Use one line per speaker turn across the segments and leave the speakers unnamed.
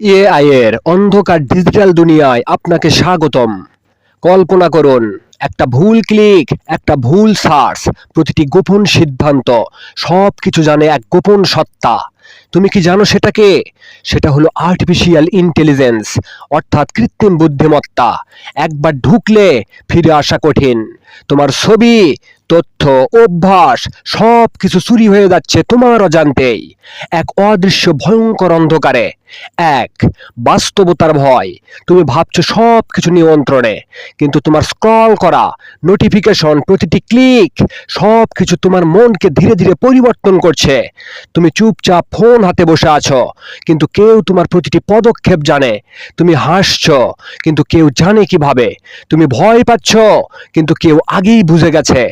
AI এর অন্ধকার digital দুনিয়ায় আপনাকে স্বাগতম। কল্পনা করুন, একটা ভুল ক্লিক একটা ভুল সার্চ প্রতিটি গোপন সিদ্ধান্ত সব কিছু জানে এক গোপন সত্তা। তুমি কি জানো সেটাকে সেটা হলো আর্টিফিশিয়াল ইন্টেলিজেন্স অর্থাৎ কৃত্রিম বুদ্ধিমত্তা। একবার ঢুকলে ফিরে আসা কঠিন। তোমার ছবি, তথ্য অভ্যাস সব কিছু চুরি হয়ে যাচ্ছে তোমার অজান্তেই। এক অদৃশ্য, ভয়ঙ্কর অন্ধকারে। এক, বাস্তবতার ভয়। তুমি ভাবছ সব কিছু নিয়ন্ত্রণে, কিন্তু তোমার স্ক্রল করা, নোটিফিকেশন, প্রতিটি ক্লিক সব কিছু তোমার মনকে ধীরে ধীরে পরিবর্তন করছে। তুমি চুপচাপ ফোন হাতে বসে আছো, কিন্তু কেউ তোমার প্রতিটি পদক্ষেপ জানে। তুমি হাসছো, কিন্তু কেউ জানে কীভাবে। তুমি ভয় পাচ্ছ, কিন্তু কেউ আগেই বুঝে গেছে।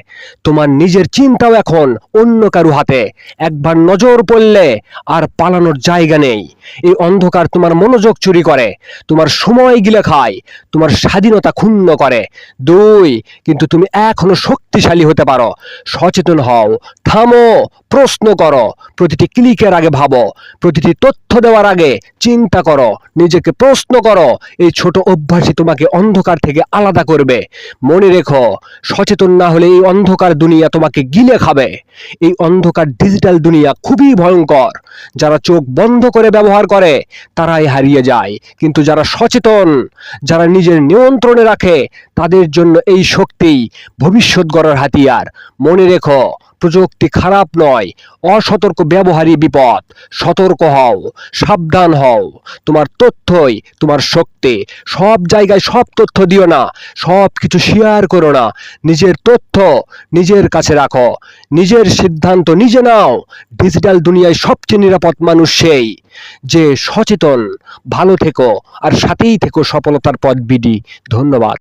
তোমার নিজের চিন্তাও এখন অন্য কারও হাতে। একবার নজর পড়লে আর পালানোর জায়গা নেই। এই অন্ধকার তোমার মনোযোগ চুরি করে, তোমার সময় গিলে খায়, তোমার স্বাধীনতা ক্ষুণ্ণ করে। দুই, কিন্তু তুমি এখনও শক্তিশালী হতে পারো। সচেতন হও, থামো প্রশ্ন করো। প্রতিটি ক্লিকের আগে ভাবো। প্রতিটি তথ্য দেওয়ার আগে চিন্তা করো। নিজেকে প্রশ্ন করো। এই ছোট অভ্যাসই তোমাকে অন্ধকার থেকে আলাদা করবে। মনে রেখো, সচেতন না হলে এই অন্ধকার দুনিয়া তোমাকে গিলে খাবে। এই অন্ধকার ডিজিটাল দুনিয়া খুবই ভয়ঙ্কর। যারা চোখ বন্ধ করে ব্যবহার করে, তারাই হারিয়ে যায়। কিন্তু যারা সচেতন, যারা নিজের নিয়ন্ত্রণে রাখে, তাদের জন্য এই শক্তি ভবিষ্যৎ গড়ার হাতিয়ার। মনে রেখো প্রযুক্তি খারাপ নয়, অসতর্ক ব্যবহারই বিপদ। সতর্ক হও, সাবধান হও। তোমার তথ্যই তোমার শক্তি। সব জায়গায় সব তথ্য দিও না, সব কিছু শেয়ার করো না। নিজের তথ্য নিজের কাছে রাখো। নিজের সিদ্ধান্ত নিজে নাও। ডিজিটাল দুনিয়ায় সবচেয়ে নিরাপদ মানুষ সেই। যে সচেতন, ভালো থেকো আর সাথেই থেকো সফলতার পথ, বিডি। ধন্যবাদ।